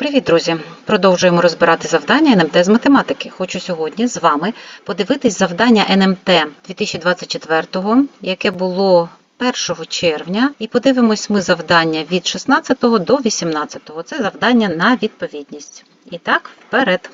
Привіт, друзі! Продовжуємо розбирати завдання НМТ з математики. Хочу сьогодні з вами подивитись завдання НМТ 2024, яке було 1 червня, і подивимось ми завдання від 16 до 18. Це завдання на відповідність. І так, вперед!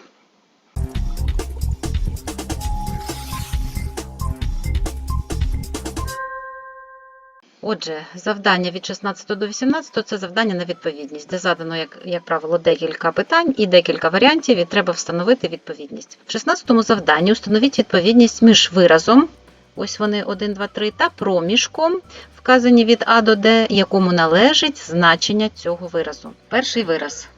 Отже, завдання від 16 до 18 це завдання на відповідність, де задано, як, як правило, декілька питань і декілька варіантів, і треба встановити відповідність. В 16 завданні установіть відповідність між виразом, ось вони 1, 2, 3, та проміжком, вказані від А до Д, якому належить значення цього виразу. Перший вираз.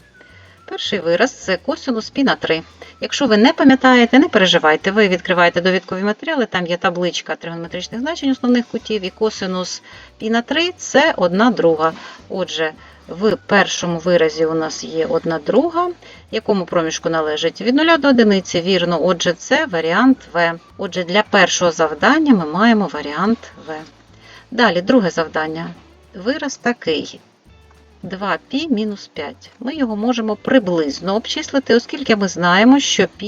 Перший вираз це косинус пі на 3. Якщо ви не пам'ятаєте, не переживайте, ви відкриваєте довідкові матеріали, там є табличка тригонометричних значень основних кутів, і косинус пі на 3 це 1 друга. Отже, в першому виразі у нас є 1 друга, якому проміжку належить від 0 до 1, вірно. Отже, це варіант В. Отже, для першого завдання ми маємо варіант В. Далі, друге завдання. Вираз такий. 2π мінус 5. Ми його можемо приблизно обчислити, оскільки ми знаємо, що π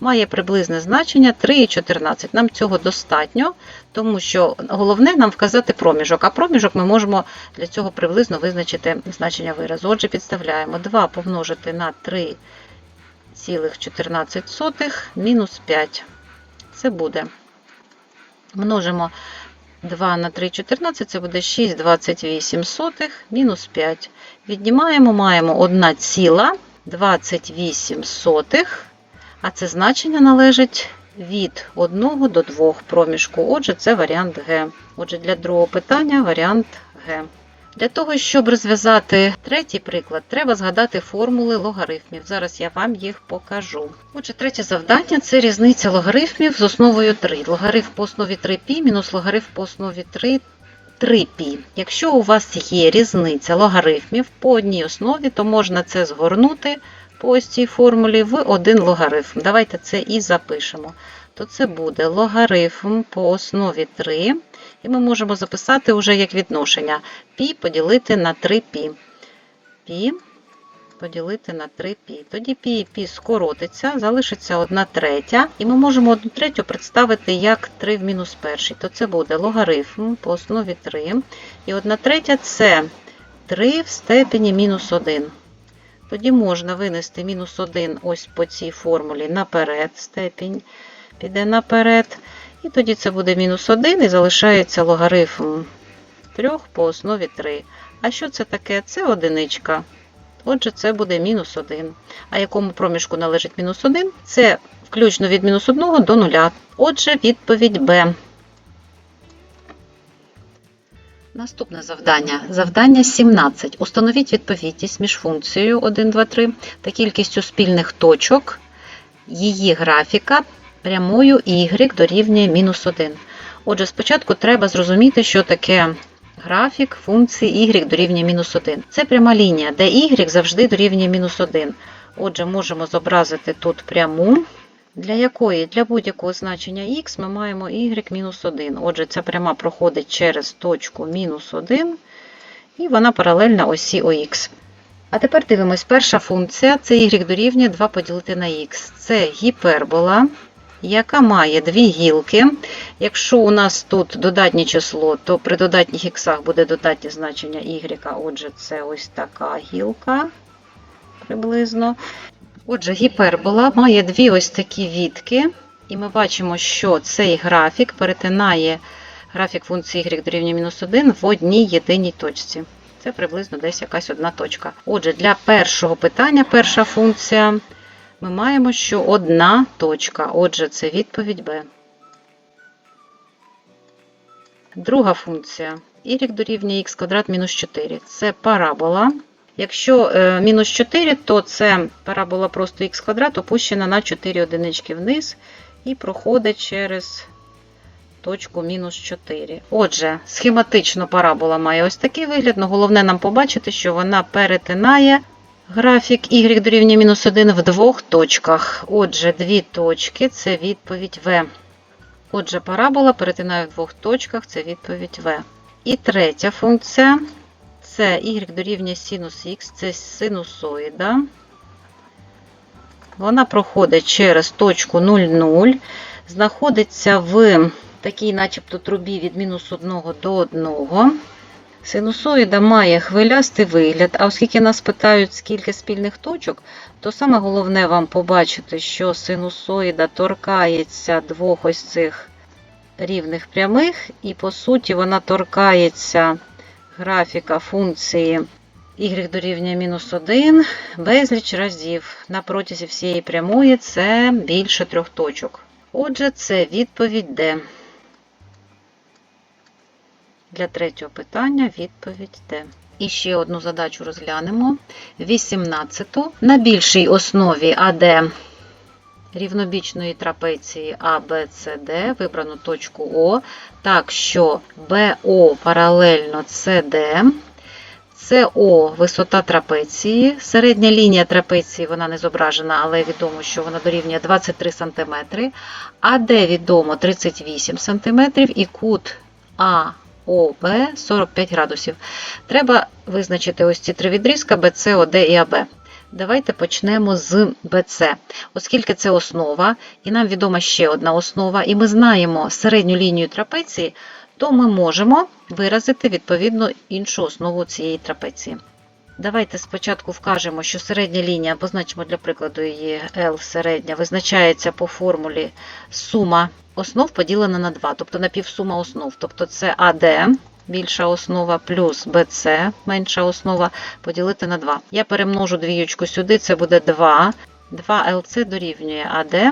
має приблизне значення 3,14. Нам цього достатньо, тому що головне нам вказати проміжок, а проміжок ми можемо для цього приблизно визначити значення виразу. Отже, підставляємо 2 помножити на 3,14 мінус 5. Це буде. Множимо 2 на 3, 14, це буде 6,28 сотих, мінус 5. Віднімаємо, маємо 1,28 сотих, а це значення належить від 1 до 2 проміжку. Отже, це варіант Г. Отже, для другого питання варіант Г. Для того, щоб розв'язати третій приклад, треба згадати формули логарифмів. Зараз я вам їх покажу. Отже, третє завдання це різниця логарифмів з основою 3. Логарифм по основі 3π мінус логарифм по основі 3 3π. Якщо у вас є різниця логарифмів по одній основі, то можна це згорнути по ось цій формулі в один логарифм. Давайте це і запишемо. То це буде логарифм по основі 3. І ми можемо записати вже як відношення пі поділити на 3π. Пі поділити на 3π. Тоді пі і пі скоротиться, залишиться 1 третя. І ми можемо 1 третю представити як 3 в мінус першій. То це буде логарифм по основі 3. І 1 третя це 3 в степені мінус 1. Тоді можна винести мінус 1 ось по цій формулі наперед, степінь піде наперед. І тоді це буде мінус 1 і залишається логарифм 3 по основі 3. А що це таке? Це одиничка. Отже, це буде мінус 1. А якому проміжку належить мінус 1? Це включно від мінус 1 до 0. Отже, відповідь Б. Наступне завдання. Завдання 17. Установіть відповідність між функцією 1, 2, 3 та кількістю спільних точок її графіка прямою y дорівнює мінус 1. Отже, спочатку треба зрозуміти, що таке графік функції y дорівнює мінус 1. Це пряма лінія, де y завжди дорівнює мінус 1. Отже, можемо зобразити тут пряму, для якої для будь-якого значення x ми маємо y мінус 1. Отже, ця пряма проходить через точку мінус 1, і вона паралельна осі ОХ. А тепер дивимось, перша функція це y дорівнює 2 поділити на х. Це гіпербола яка має дві гілки. Якщо у нас тут додатнє число, то при додатніх іксах буде додатнє значення y, отже, це ось така гілка приблизно. Отже, гіпербола має дві ось такі відки, і ми бачимо, що цей графік перетинає графік функції y дорівнює мінус 1 в одній єдиній точці. Це приблизно десь якась одна точка. Отже, для першого питання перша функція ми маємо, що одна точка. Отже, це відповідь Б. Друга функція. y дорівнює х квадрат мінус 4. Це парабола. Якщо е, мінус 4, то це парабола просто х квадрат опущена на 4 одинички вниз і проходить через точку мінус 4. Отже, схематично парабола має ось такий вигляд, але головне нам побачити, що вона перетинає Графік y дорівнює мінус 1 в двох точках. Отже, дві точки це відповідь В. Отже, парабола перетинає в двох точках це відповідь В. І третя функція Це y дорівнює синус х, це синусоїда. Вона проходить через точку 0,0, знаходиться в такій начебто трубі від мінус 1 до 1. Синусоїда має хвилястий вигляд, а оскільки нас питають, скільки спільних точок, то саме головне вам побачити, що синусоїда торкається двох ось цих рівних прямих, і по суті вона торкається графіка функції y дорівнює мінус 1 безліч разів. На протязі всієї прямої це більше трьох точок. Отже, це відповідь D. Для третього питання відповідь Д. І ще одну задачу розглянемо. 18. На більшій основі АД рівнобічної трапеції ABCD вибрано точку О, так що БО паралельно CD. СО висота трапеції. Середня лінія трапеції вона не зображена, але відомо, що вона дорівнює 23 см. АД відомо 38 см і кут АОБ 45 градусів. Треба визначити ось ці три відрізка БЦ, ОД і АБ. Давайте почнемо з БЦ, Оскільки це основа, і нам відома ще одна основа, і ми знаємо середню лінію трапеції, то ми можемо виразити відповідно іншу основу цієї трапеції. Давайте спочатку вкажемо, що середня лінія, позначимо для прикладу її L середня, визначається по формулі сума основ поділена на 2, тобто напівсума основ. Тобто це AD, більша основа, плюс BC, менша основа, поділити на 2. Я перемножу двіючку сюди, це буде 2. 2LC дорівнює AD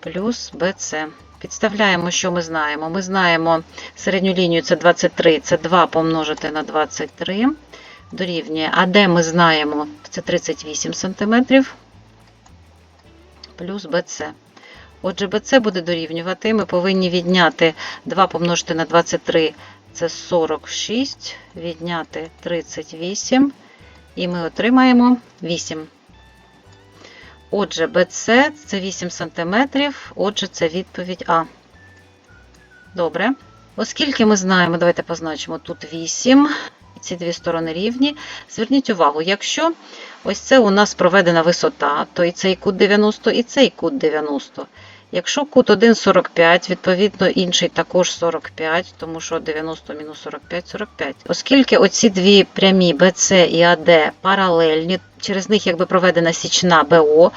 плюс BC. Підставляємо, що ми знаємо. Ми знаємо середню лінію це 23, це 2 помножити на 23. Дорівнює. А де ми знаємо, це 38 см плюс BC. Отже, BC буде дорівнювати. Ми повинні відняти 2 помножити на 23, це 46, відняти 38, і ми отримаємо 8. Отже, BC це 8 см, отже, це відповідь А. Добре. Оскільки ми знаємо, давайте позначимо тут 8, і ці дві сторони рівні. Зверніть увагу, якщо ось це у нас проведена висота, то і цей кут 90, і цей кут 90. Якщо кут 1,45, відповідно інший також 45, тому що 90 мінус 45 45. Оскільки оці дві прямі BC і AD паралельні, через них якби проведена січна БО,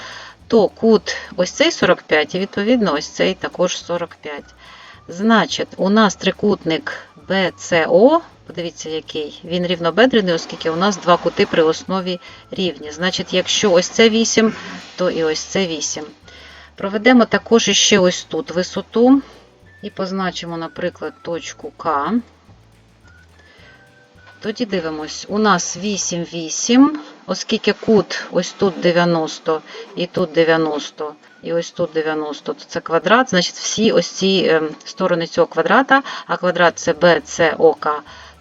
то кут ось цей 45 і відповідно ось цей також 45. Значить, у нас трикутник BCO, подивіться, який, він рівнобедрений, оскільки у нас два кути при основі рівні. Значить, якщо ось це 8, то і ось це 8. Проведемо також іще ось тут висоту і позначимо, наприклад, точку К. Тоді дивимось, у нас 8, 8, оскільки кут ось тут 90 і тут 90, і ось тут 90, то це квадрат, значить всі ось ці е, сторони цього квадрата, а квадрат це BCOK,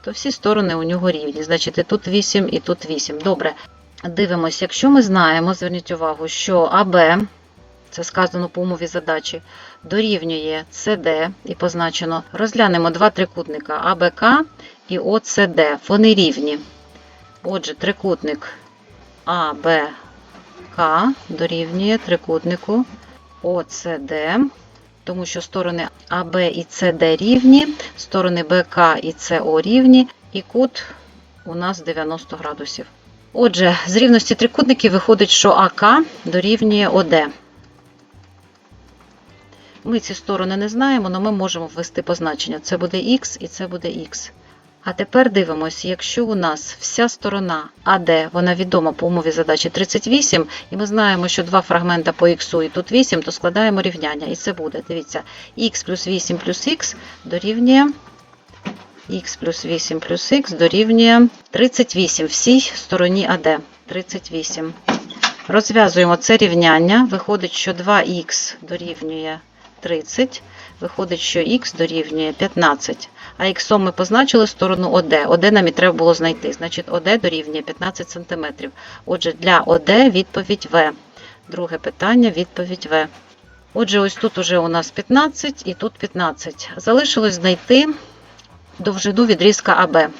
то всі сторони у нього рівні. Значить, і тут 8, і тут 8. Добре. Дивимось, якщо ми знаємо, зверніть увагу, що АБ це сказано по умові задачі, дорівнює CD і позначено. Розглянемо два трикутника АБК і ОЦД. Вони рівні. Отже, трикутник АБК дорівнює трикутнику ОЦД, тому що сторони АБ і СД рівні, сторони БК і СО рівні, і кут у нас 90 градусів. Отже, з рівності трикутників виходить, що АК дорівнює ОД. Ми ці сторони не знаємо, але ми можемо ввести позначення. Це буде Х і це буде Х. А тепер дивимося, якщо у нас вся сторона АД, вона відома по умові задачі 38, і ми знаємо, що два фрагмента по х і тут 8, то складаємо рівняння. І це буде, дивіться, х плюс 8 плюс х дорівнює х плюс 8 плюс х дорівнює 38 всій стороні АД. 38. Розв'язуємо це рівняння. Виходить, що 2х дорівнює 30. Виходить, що х дорівнює 15. А х ми позначили сторону ОД. ОД нам і треба було знайти. Значить, ОД дорівнює 15 см. Отже, для ОД відповідь В. Друге питання відповідь В. Отже, ось тут уже у нас 15 і тут 15. Залишилось знайти довжину відрізка АБ.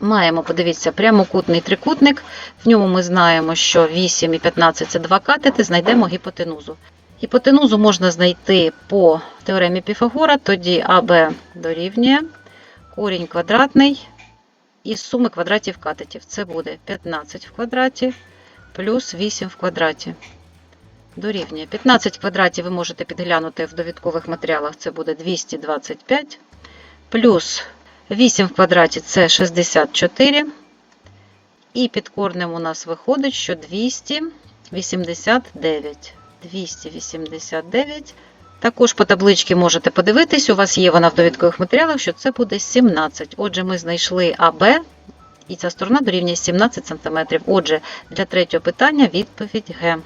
Маємо, подивіться, прямокутний трикутник. В ньому ми знаємо, що 8 і 15 це два катети, знайдемо гіпотенузу. Гіпотенузу можна знайти по теоремі Піфагора, тоді АБ дорівнює корінь квадратний із суми квадратів катетів. Це буде 15 в квадраті плюс 8 в квадраті. Дорівнює 15 квадратів ви можете підглянути в довідкових матеріалах, це буде 225. Плюс 8 в квадраті це 64. І під корнем у нас виходить, що 289. 289. Також по табличці можете подивитись, у вас є вона в довідкових матеріалах, що це буде 17. Отже, ми знайшли АБ, і ця сторона дорівнює 17 см. Отже, для третього питання відповідь Г.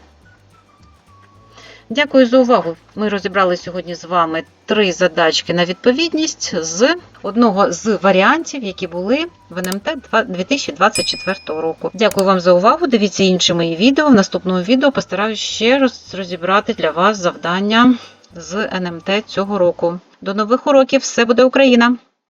Дякую за увагу. Ми розібрали сьогодні з вами три задачки на відповідність з одного з варіантів, які були в НМТ 2024 року. Дякую вам за увагу. Дивіться інші мої відео. В наступному відео постараюсь ще раз розібрати для вас завдання з НМТ цього року. До нових уроків! Все буде Україна!